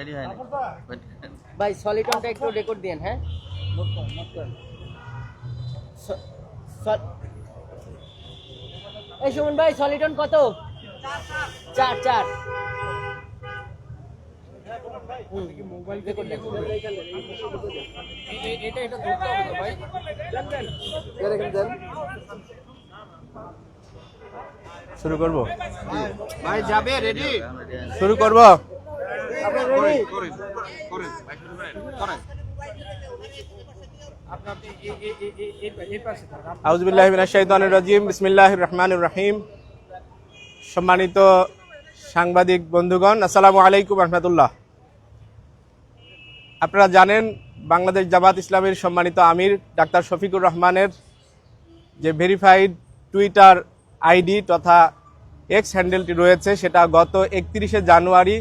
Ready হয়নি। ভাই সলিটনটা একটু রেকর্ড দিন হ্যাঁ? এই সুমন ভাই সলিটন কত? চার চার। শুরু করব? ভাই যাবে রেডি শুরু করব? রাজিম বিসমিল্লাহ রহমান রহিম। সম্মানিত সাংবাদিক বন্ধুগণ আসসালামু আলাইকুম রহমতুল্লাহ। আপনারা জানেন বাংলাদেশ জামাত ইসলামের সম্মানিত আমির ডাক্তার শফিকুর রহমানের যে ভেরিফাইড টুইটার আইডি তথা এক্স হ্যান্ডেলটি রয়েছে সেটা গত একত্রিশে জানুয়ারি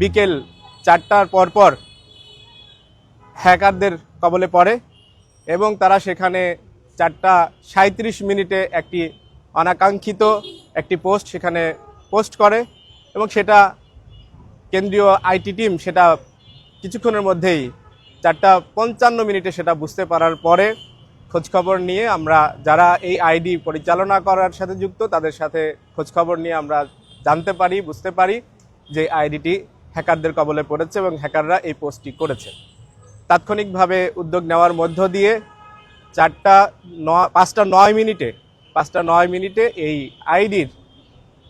বিকেল চারটার পরপর হ্যাকারদের কবলে পড়ে এবং তারা সেখানে চারটা সাঁত্রিশ মিনিটে একটি অনাকাঙ্ক্ষিত একটি পোস্ট সেখানে পোস্ট করে এবং সেটা কেন্দ্রীয় আইটি টিম সেটা কিছুক্ষণের মধ্যেই চারটা পঞ্চান্ন মিনিটে সেটা বুঝতে পারার পরে খোঁজখবর নিয়ে আমরা যারা এই আইডি পরিচালনা করার সাথে যুক্ত তাদের সাথে খোঁজখবর নিয়ে আমরা জানতে পারি, বুঝতে পারি যে আইডিটি হ্যাকারদের কবলে পড়েছে এবং হ্যাকাররা এই পোস্টটি করেছে। তাৎক্ষণিকভাবে উদ্যোগ নেওয়ার মধ্য দিয়ে চারটা ন, পাঁচটা নয় মিনিটে, পাঁচটা নয় মিনিটে এই আইডির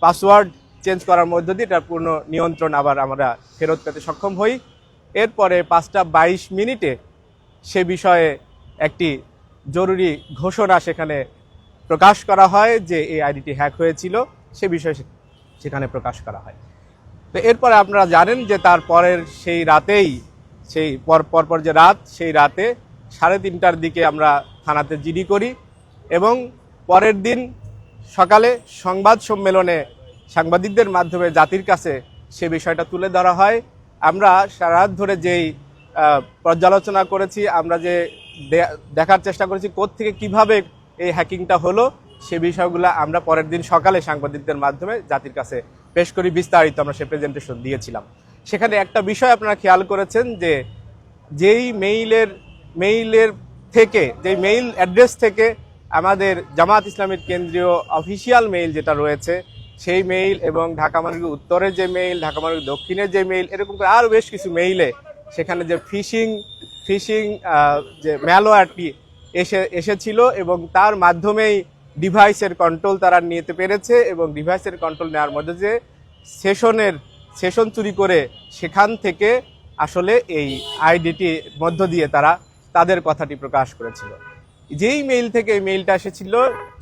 পাসওয়ার্ড চেঞ্জ করার মধ্য দিয়ে এটার পূর্ণ নিয়ন্ত্রণ আবার আমরা ফেরত পেতে সক্ষম হই। এরপরে পাঁচটা বাইশ মিনিটে সে বিষয়ে একটি জরুরি ঘোষণা সেখানে প্রকাশ করা হয় যে এই আইডিটি হ্যাক হয়েছিল, সে বিষয়ে সেখানে প্রকাশ করা হয়। তো এরপরে আপনারা জানেন যে তার পরের সেই রাতেই, সেই পর, পরপর যে রাত, সেই রাতে সাড়ে তিনটার দিকে আমরা থানাতে জিডি করি এবং পরের দিন সকালে সংবাদ সম্মেলনে সাংবাদিকদের মাধ্যমে জাতির কাছে সে বিষয়টা তুলে ধরা হয়। আমরা সারা রাত ধরে যেই পর্যালোচনা করেছি, আমরা যে দেখার চেষ্টা করেছি থেকে কীভাবে এই হ্যাকিংটা হলো, সে বিষয়গুলো আমরা পরের দিন সকালে সাংবাদিকদের মাধ্যমে জাতির কাছে পেশ করি, বিস্তারিত আমরা সে প্রেজেন্টেশন দিয়েছিলাম। সেখানে একটা বিষয় আপনারা খেয়াল করেছেন যে, যেই মেইলের মেইলের থেকে, যেই মেইল অ্যাড্রেস থেকে আমাদের জামাত ইসলামের কেন্দ্রীয় অফিসিয়াল মেইল যেটা রয়েছে, সেই মেইল এবং ঢাকা মহানগরী উত্তরের যে মেইল ঢাকা মহানগরী দক্ষিণের যে মেইল এরকম করে আরও বেশ কিছু মেইলে সেখানে যে ফিশিং ফিশিং যে ম্যালওয়্যারটি এসে, এসেছিল এবং তার মাধ্যমেই ডিভাইসের কন্ট্রোল তারা নিতে পেরেছে এবং ডিভাইসের কন্ট্রোল নেওয়ার মধ্যে যে সেশনের, সেশন চুরি করে সেখান থেকে আসলে এই আইডিটির মধ্য দিয়ে তারা তাদের কথাটি প্রকাশ করেছিল। যেই মেইল থেকে মেইলটা এসেছিল,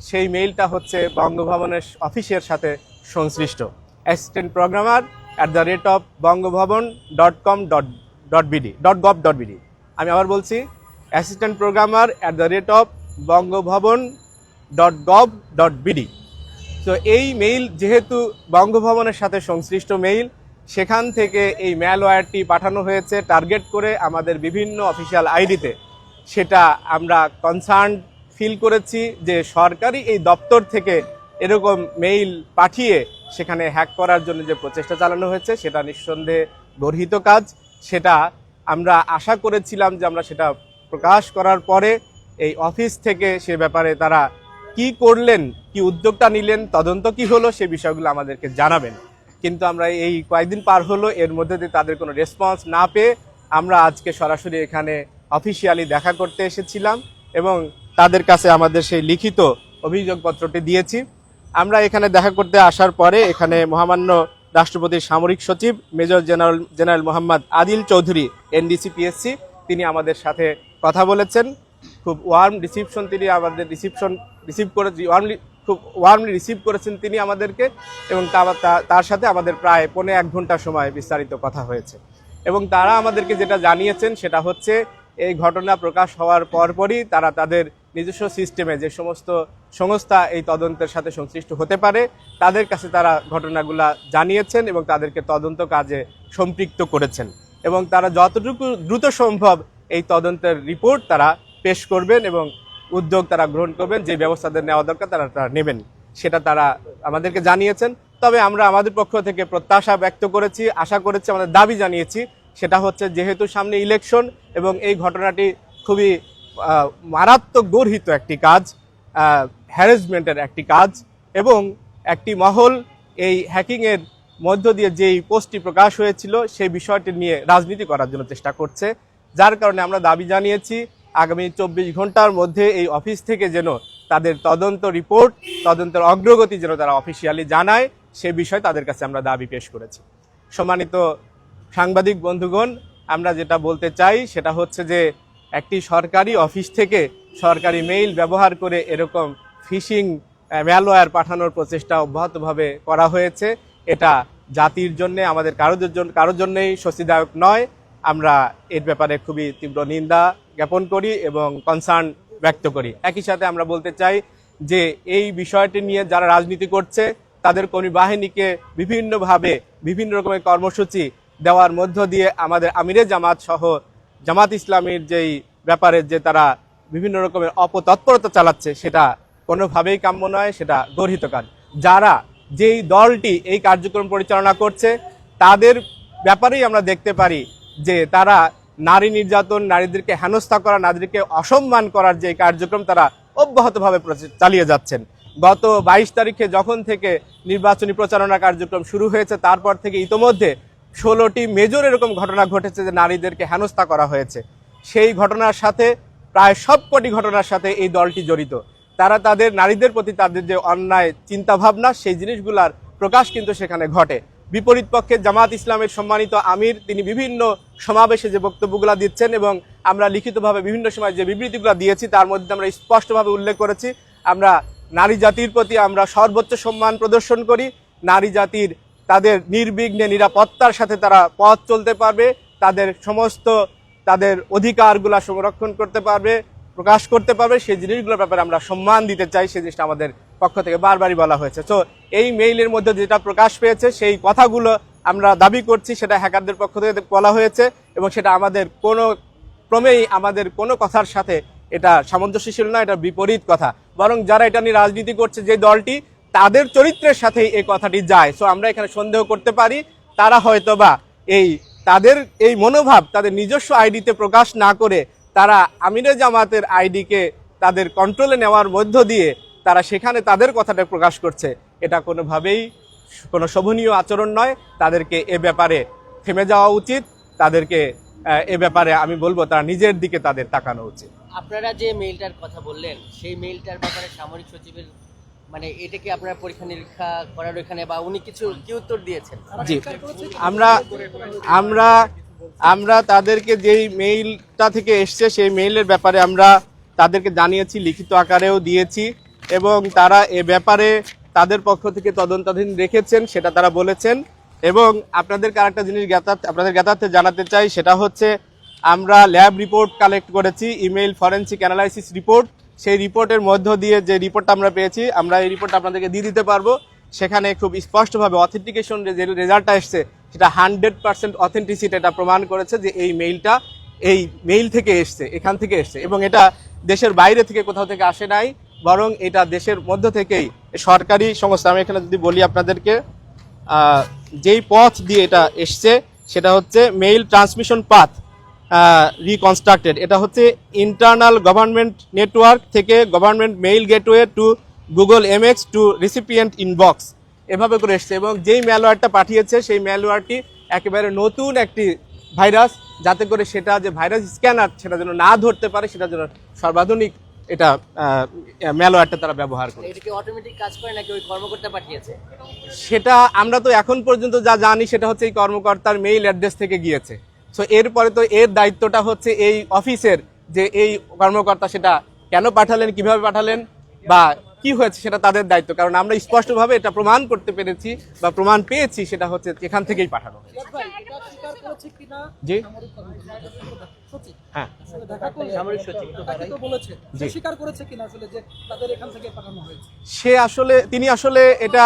সেই মেইলটা হচ্ছে বঙ্গভবনের অফিসের সাথে সংশ্লিষ্ট। Assistant programmer at the rate of Bangabhaban dot com dot dot BD dot gov dot BD আমি আবার বলছি assistant programmer at the rate of Bangabhaban dot gov dot BD তো এই মেইল যেহেতু বঙ্গভবনের সাথে সংশ্লিষ্ট মেইল সেখান থেকে এই ম্যালওয়্যারটি পাঠানো হয়েছে টার্গেট করে আমাদের বিভিন্ন অফিসিয়াল আইডিতে সেটা আমরা কনসার্ন ফিল করেছি যে সরকারি এই দপ্তর থেকে এরকম মেইল পাঠিয়ে সেখানে হ্যাক করার জন্য যে প্রচেষ্টা চালানো হয়েছে, সেটা নিঃসন্দেহে গর্হিত কাজ। সেটা আমরা আশা করেছিলাম যে আমরা সেটা প্রকাশ করার পরে এই অফিস থেকে সে ব্যাপারে তারা কি করলেন, কি উদ্যোগটা নিলেন, তদন্ত কি হলো, সে বিষয়গুলো আমাদেরকে জানাবেন। কিন্তু আমরা এই কয়েকদিন পার হলো, এর মধ্যে দিয়ে তাদের কোনো রেসপন্স না পেয়ে আমরা আজকে সরাসরি এখানে অফিসিয়ালি দেখা করতে এসেছিলাম এবং তাদের কাছে আমাদের সেই লিখিত অভিযোগপত্রটি দিয়েছি। আমরা এখানে দেখা করতে আসার পরে এখানে মহামান্য রাষ্ট্রপতির সামরিক সচিব, major general general Mohammad Adil Chowdhury, NDC PSC, তিনি আমাদের সাথে কথা বলেছেন। খুব ওয়ার্ম রিসিপশন তিনি আমাদের রিসিপশন রিসিভ করে ওয়ার্মলি খুব ওয়ার্মলি রিসিভ করেছেন তিনি আমাদেরকে এবং তার সাথে আমাদের প্রায় পৌনে এক ঘণ্টা সময় বিস্তারিত কথা হয়েছে। এবং তারা আমাদেরকে যেটা জানিয়েছেন সেটা হচ্ছে, এই ঘটনা প্রকাশ হওয়ার পরপরই তারা তাদের নিজস্ব সিস্টেমে যে সমস্ত সংস্থা এই তদন্তের সাথে সংশ্লিষ্ট হতে পারে, তাদের কাছে তারা ঘটনাগুলা জানিয়েছেন এবং তাদেরকে তদন্ত কাজে সম্পৃক্ত করেছেন। এবং তারা যতটুকু দ্রুত সম্ভব এই তদন্তের রিপোর্ট তারা পেশ করবেন এবং উদ্যোগ তারা গ্রহণ করবেন, যে ব্যবস্থাদের নেওয়া দরকার তারা তারা নেবেন। সেটা তারা আমাদেরকে জানিয়েছেন। তবে আমরা আমাদের পক্ষ থেকে প্রত্যাশা ব্যক্ত করেছি, আশা করেছি, আমাদের দাবি জানিয়েছি, সেটা হচ্ছে যেহেতু সামনে ইলেকশন এবং এই ঘটনাটি খুবই মারাত্মক গর্হিত একটি কাজ হ্যারাসমেন্টের একটি কাজ এবং একটি মহল এই হ্যাকিংয়ের মধ্য দিয়ে যেই পোস্টটি প্রকাশ হয়েছিল, সেই বিষয়টি নিয়ে রাজনীতি করার জন্য চেষ্টা করছে। যার কারণে আমরা দাবি জানিয়েছি আগামী চব্বিশ ঘণ্টার মধ্যে এই অফিস থেকে যেন তাদের তদন্ত রিপোর্ট, তদন্তের অগ্রগতি যেন তারা অফিসিয়ালি জানায়, সে বিষয়ে তাদের কাছে আমরা দাবি পেশ করেছি। সম্মানিত সাংবাদিক বন্ধুগণ, আমরা যেটা বলতে চাই সেটা হচ্ছে যে, একটি সরকারি অফিস থেকে সরকারি মেইল ব্যবহার করে এরকম ফিশিং ম্যালওয়্যার পাঠানোর প্রচেষ্টা অব্যাহতভাবে করা হয়েছে। এটা জাতির জন্য, আমাদের কারোর জন্য কারোর জন্যই স্বস্তিদায়ক নয়। আমরা এর ব্যাপারে খুবই তীব্র নিন্দা জ্ঞাপন করি এবং কনসার্ন ব্যক্ত করি। একই সাথে আমরা বলতে চাই যে এই বিষয়টি নিয়ে যারা রাজনীতি করছে, তাদের কর্মী বাহিনীকে বিভিন্নভাবে বিভিন্ন রকমের কর্মসূচি দেওয়ার মধ্য দিয়ে আমাদের আমিরে জামাত সহ জামাত ইসলামীর যেই ব্যাপারে যে তারা বিভিন্ন রকমের অপতৎপরতা চালাচ্ছে, সেটা কোনোভাবেই কাম্য নয়, সেটা গর্হিত কাজ যারা যেই দলটি এই কার্যক্রম পরিচালনা করছে, তাদের ব্যাপারেই আমরা দেখতে পারি যে তারা নারী নির্যাতন, নারীদেরকে হেনস্থা করা, নারীদেরকে অসম্মান করার যে কার্যক্রম তারা অব্যাহতভাবে চালিয়ে যাচ্ছেন। গত বাইশ তারিখে যখন থেকে নির্বাচনী প্রচারণা কার্যক্রম শুরু হয়েছে, তারপর থেকে ইতোমধ্যে ষোলোটি মেজর এরকম ঘটনা ঘটেছে যে নারীদেরকে হেনস্থা করা হয়েছে। সেই ঘটনার সাথে প্রায় সবকটি ঘটনার সাথে এই দলটি জড়িত। তারা তাদের, নারীদের প্রতি তাদের যে অন্যায় চিন্তাভাবনা, সেই জিনিসগুলার প্রকাশ কিন্তু সেখানে ঘটে। বিপরীত পক্ষে জামাত ইসলামের সম্মানিত আমির, তিনি বিভিন্ন সমাবেশে যে বক্তব্যগুলো দিচ্ছেন এবং আমরা লিখিতভাবে বিভিন্ন সময় যে বিবৃতিগুলো দিয়েছি, তার মধ্যে আমরা স্পষ্টভাবে উল্লেখ করেছি। আমরা নারী জাতির প্রতি আমরা সর্বোচ্চ সম্মান প্রদর্শন করি। নারী জাতির তাদের নির্বিঘ্নে নিরাপত্তার সাথে তারা পথ চলতে পারবে, তাদের সমস্ত, তাদের অধিকারগুলা সংরক্ষণ করতে পারবে, প্রকাশ করতে পারবে। সেই জিনিসগুলোর ব্যাপারে আমরা সম্মান দিতে চাই, সেই জিনিসটা আমাদের পক্ষ থেকে বারবারই বলা হয়েছে। তো এই মেইলের মধ্যে যেটা প্রকাশ পেয়েছে, সেই কথাগুলো আমরা দাবি করছি, সেটা হ্যাকারদের পক্ষ থেকে বলা হয়েছে এবং সেটা আমাদের কোনো, ক্রমেই আমাদের কোনো কথার সাথে এটা সামঞ্জস্যশীল না এটা বিপরীত কথা। বরং যারা এটা নিয়ে রাজনীতি করছে, যে দলটি, তাদের চরিত্রের সাথেই এই কথাটি যায়। সো আমরা এখানে সন্দেহ করতে পারি, তারা হয়তো বা এই তাদের, এই মনোভাব তাদের নিজস্ব আইডিতে প্রকাশ না করে তারা আমিরে জামাতের আইডিকে তাদের কন্ট্রোলে নেওয়ার মধ্য দিয়ে তারা সেখানে তাদের কথাটা প্রকাশ করছে। এটা কোনোভাবেই কোনো শোভনীয় আচরণ নয়। তাদেরকে এ ব্যাপারে থেমে যাওয়া উচিত। তাদেরকে এ ব্যাপারে আমি বলব তারা নিজের দিকে তাদের তাকানো উচিত। আপনারা যে মেইলটার কথা বললেন সেই মেইলটার ব্যাপারে সামরিক সচিবের মানে এটাকে আপনারা পরীক্ষা নিরীক্ষা করার ওখানে বা উনি কিছু কি উত্তর দিয়েছেন? জি। আমরা আমরা আমরা তাদেরকে যেই মেইলটা থেকে এসছে সেই মেইলের ব্যাপারে আমরা তাদেরকে জানিয়েছি লিখিত আকারেও দিয়েছি। এবং তারা এ ব্যাপারে তাদের পক্ষ থেকে তদন্তাধীন রেখেছেন, সেটা তারা বলেছেন। এবং আপনাদেরকে আরেকটা জিনিস জ্ঞাতার্থ, আপনাদের জ্ঞাতার্থে জানাতে চাই, সেটা হচ্ছে আমরা ল্যাব রিপোর্ট কালেক্ট করেছি, ইমেইল ফরেন্সিক অ্যানালাইসিস রিপোর্ট। সেই রিপোর্টের মধ্য দিয়ে যে রিপোর্টটা আমরা পেয়েছি, আমরা এই রিপোর্টটা আপনাদেরকে দিয়ে দিতে পারব। সেখানে খুব স্পষ্টভাবে অথেন্টিকেশন যে রেজাল্টটা এসছে, সেটা হান্ড্রেড পার্সেন্ট অথেন্টিসিটি এটা প্রমাণ করেছে যে এই মেইলটা এই মেইল থেকে এসছে, এখান থেকে এসছে। এবং এটা দেশের বাইরে থেকে কোথাও থেকে আসে নাই। বরং এটা দেশের মধ্য থেকেই সরকারি সংস্থা, আমি এখানে যদি বলি আপনাদেরকে যেই পথ দিয়ে এটা এসছে, সেটা হচ্ছে মেইল ট্রান্সমিশন পাথ রিকনস্ট্রাক্টেড এটা হচ্ছে ইন্টারনাল গভর্নমেন্ট নেটওয়ার্ক থেকে government mail gateway to Google MX to recipient inbox এভাবে করে এসছে এবং যেই ম্যালওয়্যারটা পাঠিয়েছে, সেই ম্যালওয়্যারটি একেবারে নতুন একটি ভাইরাস যাতে করে সেটা যে ভাইরাস স্ক্যানার সেটা যেন না ধরতে পারে, সেটা যেন সর্বাধুনিক এটা ম্যালওয়্যারটা তারা ব্যবহার করে এটা কি অটোমেটিক কাজ করে নাকি ওই কর্মকর্তা পাঠিয়েছে? সেটা আমরা তো এখন পর্যন্ত যা জানি সেটা হচ্ছে এই কর্মকর্তার মেইল অ্যাড্রেস থেকে গিয়েছে। সো এরপরে তো এর দায়িত্বটা হচ্ছে এই অফিসের যে এই কর্মকর্তা সেটা কেন পাঠালেন কীভাবে পাঠালেন বা কি হয়েছে সেটা তাদের দায়িত্ব। কারণ আমরা স্পষ্টভাবে এটা প্রমাণ করতে পেরেছি বা প্রমাণ পেয়েছি সেটা হচ্ছে এখান থেকেই পাঠানো হয়েছে। হ্যাঁ। সামরিক সচিব বলেছে জি। স্বীকার করেছে কিনা আসলে যে তাদের এখান থেকে পাঠানো হয়েছে। সে আসলে তিনি আসলে এটা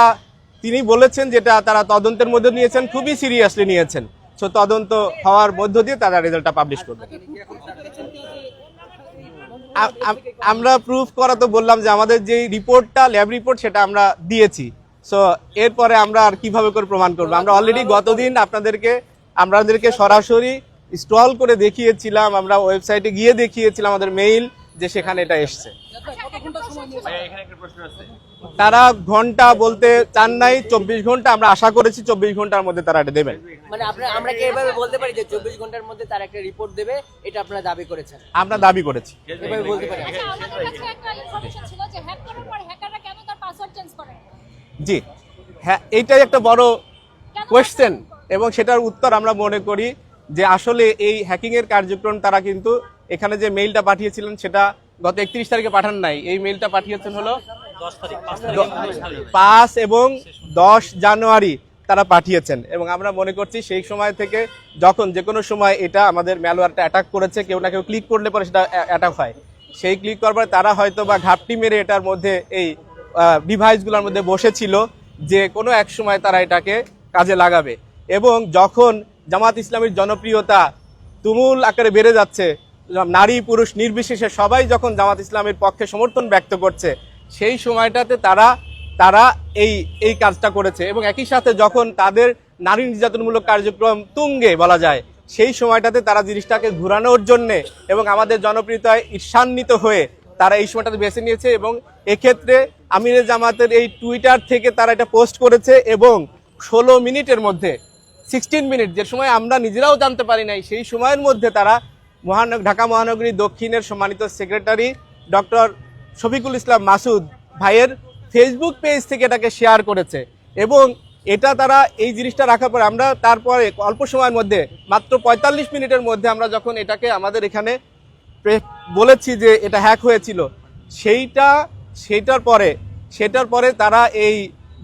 তিনি বলেছেন যেটা তারা তদন্তের মধ্যে নিয়েছেন খুবই সিরিয়াসলি নিয়েছেন। সো তদন্ত হওয়ার মধ্য দিয়ে তারা রেজাল্টটা পাবলিশ করবে। আমরা প্রুফ করা তো বললাম যে আমাদের যে রিপোর্টটা ল্যাব রিপোর্ট সেটা আমরা দিয়েছি। সো এরপরে আমরা আর কীভাবে করে প্রমাণ করব? আমরা অলরেডি গতদিন আপনাদেরকে আমাদেরকে সরাসরি স্টল করে দেখিয়েছিলাম আমরা ওয়েবসাইটে গিয়ে দেখিয়েছিলাম আমাদের মেইল যে সেখানে এটা এসছে। কত ঘণ্টা সময় নিয়েছে তারা ঘণ্টা বলতে চান নাই চব্বিশ ঘণ্টা আমরা আশা করেছি চব্বিশ ঘণ্টার মধ্যে তারা এটা দেবেন। মানে আমরা কি এভাবে বলতে পারি যে চব্বিশ ঘণ্টার মধ্যে তারা একটা রিপোর্ট দেবে এটা আপনারা দাবি করেছেন? আমরা দাবি করেছি। এভাবে বলতে পারি আচ্ছা আমাদের কাছে একটা ইনফরমেশন ছিল যে হ্যাক করার পর হ্যাকাররা কেন তার পাসওয়ার্ড চেঞ্জ করে? জি। হ্যাঁ এইটাই একটা বড় কোয়েশ্চেন এবং সেটার উত্তর আমরা মনে করি যে আসলে এই হ্যাকিং এর কার্যক্রম তারা কিন্তু এখানে যে মেইলটা পাঠিয়েছিলেন সেটা গত একত্রিশ তারিখে পাঠান নাই। এই মেইলটা পাঠিয়েছেন হলো পাঁচ এবং দশ জানুয়ারি তারা পাঠিয়েছেন এবং আমরা মনে করছি সেই সময় থেকে যখন যে কোনো সময় এটা আমাদের ম্যালওয়্যারটা অ্যাটাক করেছে কেউ না কেউ ক্লিক করলে পরে সেটা অ্যাটাক হয়। সেই ক্লিক করার পরে তারা হয়তো বা ঘাপটি মেরে এটার মধ্যে এই ডিভাইসগুলোর মধ্যে বসেছিল যে কোনো এক সময় তারা এটাকে কাজে লাগাবে। এবং যখন জামাত ইসলামের জনপ্রিয়তা তুমুল আকারে বেড়ে যাচ্ছে। নারী, পুরুষ, নির্বিশেষে সবাই যখন জামাত ইসলামের পক্ষে সমর্থন ব্যক্ত করছে, সেই সময়টাতে তারা তারা এই এই কাজটা করেছে এবং একই সাথে যখন তাদের নারী নির্যাতনমূলক কার্যক্রম তুঙ্গে বলা যায়, সেই সময়টাতে তারা জিনিসটাকে ঘুরানোর জন্যে এবং আমাদের জনপ্রিয়তায় ঈর্ষান্বিত হয়ে তারা এই সময়টাতে বেছে নিয়েছে এবং এক্ষেত্রে আমিরে জামাতের এই টুইটার থেকে তারা এটা পোস্ট করেছে এবং ষোলো মিনিটের মধ্যে সিক্সটিন মিনিট যে সময় আমরা নিজেরাও জানতে পারি নাই, সেই সময়ের মধ্যে তারা মহানগর ঢাকা মহানগরী দক্ষিণের সম্মানিত সেক্রেটারি ডক্টর শফিকুল ইসলাম মাসুদ ভাইয়ের ফেসবুক পেজ থেকে এটাকে শেয়ার করেছে। এবং এটা তারা এই জিনিসটা রাখার পরে আমরা তারপরে অল্প সময়ের মধ্যে, মাত্র পঁয়তাল্লিশ মিনিটের মধ্যে আমরা যখন এটাকে আমাদের এখানে বলেছি যে এটা হ্যাক হয়েছিল, সেইটা সেইটার পরে, সেটার পরে তারা এই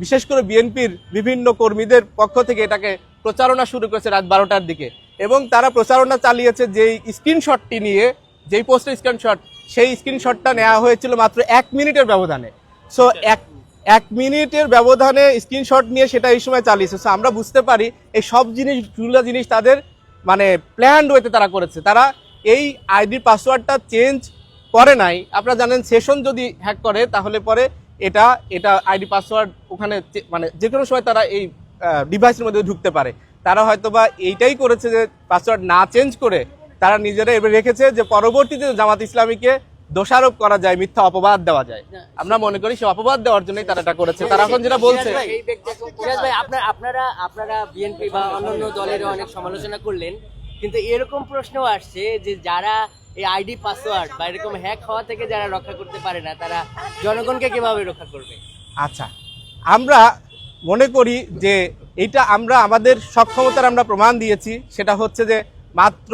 বিশেষ করে বিএনপির বিভিন্ন কর্মীদের পক্ষ থেকে এটাকে প্রচারণা শুরু করেছে রাত বারোটার দিকে। এবং তারা প্রচারণা চালিয়েছে যেই স্ক্রিনশটটি নিয়ে, যেই পোস্টের স্ক্রিনশট সেই স্ক্রিনশটটা নেওয়া হয়েছিল মাত্র এক মিনিটের ব্যবধানে। সো এক এক মিনিটের ব্যবধানে স্ক্রিনশট নিয়ে সেটা এই সময় চালিয়েছে। সো আমরা বুঝতে পারি এই সব জিনিস জুলা জিনিস তাদের মানে প্ল্যান্ড ওয়েতে তারা করেছে। তারা এই আইডি পাসওয়ার্ডটা চেঞ্জ করে নাই। আপনারা জানেন সেশন যদি হ্যাক করে, তাহলে পরে এটা এটা আইডি পাসওয়ার্ড ওখানে মানে যে কোনো সময় তারা এই ডিভাইসের মধ্যে ঢুকতে পারে। তারা হয়তো বা এইটাই করেছে যে পাসওয়ার্ড না চেঞ্জ করে তারা নিজেরা এবার রেখেছে যে পরবর্তীতে জামাত ইসলামীকে দোষারোপ করা যায় মিথ্যা অপবাদ দেওয়া যায়। আমরা মনে করি সে অপবাদ দেওয়ার জন্যই তারা এটা করেছে। তারা এখন যেটা বলছে আপনারা আপনারা বিএনপি বা অন্যান্য দলের অনেক সমালোচনা করলেন কিন্তু এরকম প্রশ্ন আসছে যে যারা এই আইডি পাসওয়ার্ড বা এরকম হ্যাক হওয়া থেকে যারা রক্ষা করতে পারে না তারা জনগণকে কীভাবে রক্ষা করবে? আচ্ছা আমরা মনে করি যে এটা আমরা আমাদের সক্ষমতার আমরা প্রমাণ দিয়েছি। সেটা হচ্ছে যে মাত্র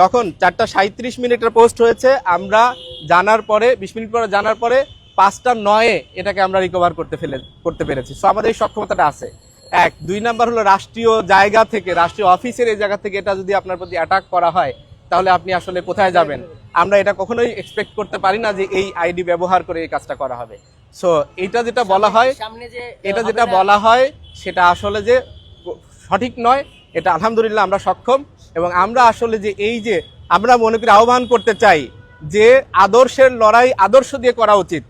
যখন চারটা সাঁত্রিশ মিনিটের পোস্ট হয়েছে, আমরা জানার পরে, বিশ মিনিট পরে জানার পরে পাঁচটা নয়ে এটাকে আমরা রিকভার করতে ফেলে, করতে পেরেছি। সো আমাদের এই সক্ষমতাটা আছে। এক, দুই নাম্বার হলো রাষ্ট্রীয় জায়গা থেকে, রাষ্ট্রীয় অফিসের এই জায়গা থেকে এটা যদি আপনার প্রতি অ্যাটাক করা হয়, তাহলে আপনি আসলে কোথায় যাবেন? আমরা এটা কখনোই এক্সপেক্ট করতে পারি না যে এই আইডি ব্যবহার করে এই কাজটা করা হবে। সো এটা যেটা বলা হয় এটা যেটা বলা হয় সেটা আসলে যে সঠিক নয় এটা আলহামদুলিল্লাহ আমরা সক্ষম। এবং আমরা আসলে যে এই যে আমরা মনে করি আহ্বান করতে চাই যে আদর্শের লড়াই আদর্শ দিয়ে করা উচিত।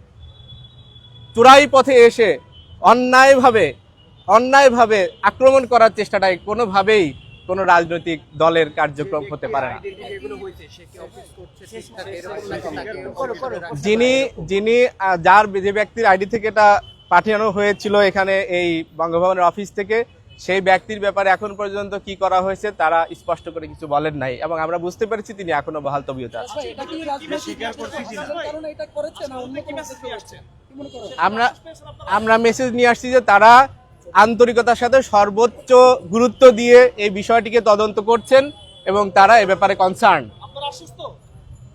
চূড়াই পথে এসে অন্যায়ভাবে অন্যায়ভাবে আক্রমণ করার চেষ্টাটাই কোনোভাবেই কোনো রাজনৈতিক দলের কার্যক্রম হতে পারে না। যিনি যিনি যার যে ব্যক্তির আইডি থেকে এটা পাঠানো হয়েছিল এখানে এই বঙ্গভবনের অফিস থেকে সেই ব্যক্তির ব্যাপারে এখন পর্যন্ত কি করা হয়েছে তারা স্পষ্ট করে কিছু বলেন নাই এবং আমরা বুঝতে পেরেছি তিনি এখনও বহাল তবিয়তে আছেন। করো আমরা আমরা মেসেজ নিয়ে আসছি যে তারা আন্তরিকতার সাথে সর্বোচ্চ গুরুত্ব দিয়ে এই বিষয়টিকে তদন্ত করছেন এবং তারা এ ব্যাপারে কনসার্ন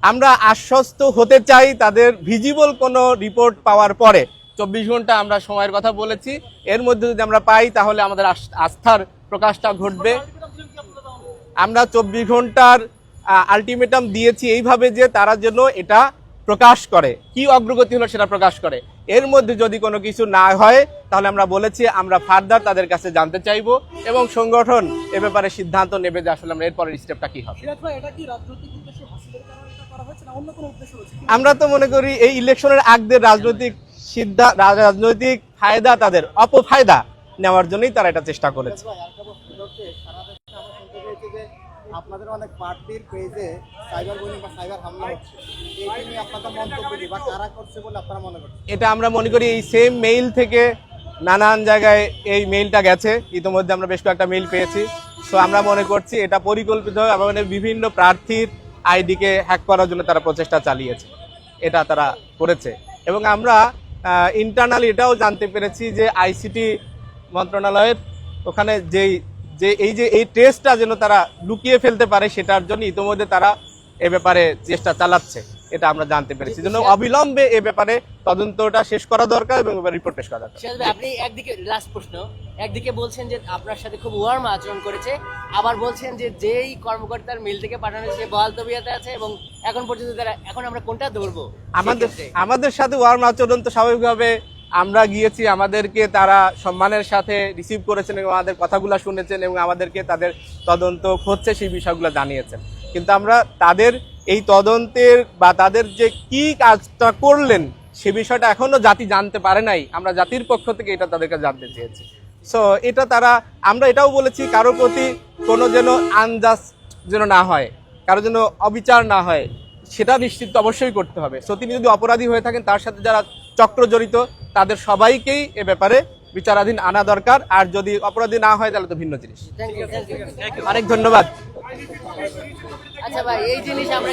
আমরা আশ্বস্ত হতে চাই তাদের ভিজিবল কোনো রিপোর্ট পাওয়ার পরে। চব্বিশ ঘণ্টা আমরা সময়ের কথা বলেছি। এর মধ্যে যদি আমরা পাই, তাহলে আমাদের আস- আস্থার প্রকাশটা ঘটবে। আমরা চব্বিশ ঘণ্টার আলটিমেটাম দিয়েছি এইভাবে যে তারা যেন এটা প্রকাশ করে। কি অগ্রগতি হলো সেটা প্রকাশ করে। এর মধ্যে যদি কোনো কিছু না হয় তাহলে আমরা বলেছি আমরা ফার্দার তাদের কাছে জানতে চাইব এবং সংগঠন এ ব্যাপারে সিদ্ধান্ত নেবে যে আসলে আমরা এরপরের স্টেপটা কি হবে। আমরা তো মনে করি এই ইলেকশনের আগদের রাজনৈতিক সিদ্ধান্ত রাজনৈতিক ফায়দা তাদের অপফায়দা নেওয়ার জন্যই তারা এটা চেষ্টা করেছে। আপনাদের অনেক পার্টির পেজে সাইবার বুলিং বা সাইবার হামলা হচ্ছে। এইটি নিয়ে আপনাদের মন্তব্য বা কারা করছে বলে আপনারা মনে করছেন? এটা আমরা মনে করি এই সেম মেইল থেকে নানান জায়গায় এই মেইলটা গেছে। ইতিমধ্যে আমরা বেশ কয়েকটা মেইল পেয়েছি। সো আমরা মনে করছি এটা পরিকল্পিত আমাদের বিভিন্ন প্রার্থীর আইডিকে হ্যাক করার জন্য তারা প্রচেষ্টা চালিয়েছে। এটা তারা করেছে। এবং আমরা ইন্টারনালি এটাও জানতে পেরেছি যে আইসিটি মন্ত্রণালয়ের ওখানে যেই যে এই যে এই টেস্টটা যেন তারা লুকিয়ে ফেলতে পারে সেটার জন্য ইতিমধ্যে তারা এ ব্যাপারে চেষ্টা চালাচ্ছে। এটা আমরা জানতে পেরেছি। জন্য অবিলম্বে এ ব্যাপারে তদন্তটা শেষ করা দরকার এবং রিপোর্ট পেশ করা দরকার। আপনি একদিকে লাস্ট প্রশ্ন। একদিকে বলছেন যে আপনার সাথে খুব ওয়ার্ম আচরণ করেছে আবার বলছেন যে যেই কর্মকর্তার মিল থেকে পাঠানো সে বহাল তবিয়াতে আছে এবং এখন পর্যন্ত তারা এখন আমরা কোনটা ধরবো আমাদের আমাদের সাথে ওয়ার্ম আচরণ তো স্বাভাবিকভাবে আমরা গিয়েছি, আমাদেরকে তারা সম্মানের সাথে রিসিভ করেছেন এবং আমাদের কথাগুলো শুনেছেন এবং আমাদেরকে তাদের তদন্ত হচ্ছে সেই বিষয়গুলো জানিয়েছেন। কিন্তু আমরা তাদের এই তদন্তের বা তাদের যে কি কাজটা করলেন, সে বিষয়টা এখনও জাতি জানতে পারে নাই। আমরা জাতির পক্ষ থেকে এটা তাদেরকে জানতে চেয়েছি। সো এটা তারা, আমরা এটাও বলেছি কারোর প্রতি কোনো যেন আনজাস্ট যেন না হয়, কারও যেন অবিচার না হয় সেটা নিশ্চিত অবশ্যই করতে হবে। সো তিনি যদি অপরাধী হয়ে থাকেন তার সাথে যারা চক্র জড়িত তাদের সবাইকেই এ ব্যাপারে বিচারাধীন আনা দরকার। আর যদি অপরাধী না হয় তাহলে তো ভিন্ন জিনিস. অনেক ধন্যবাদ। আচ্ছা ভাই এই জিনিস আমরা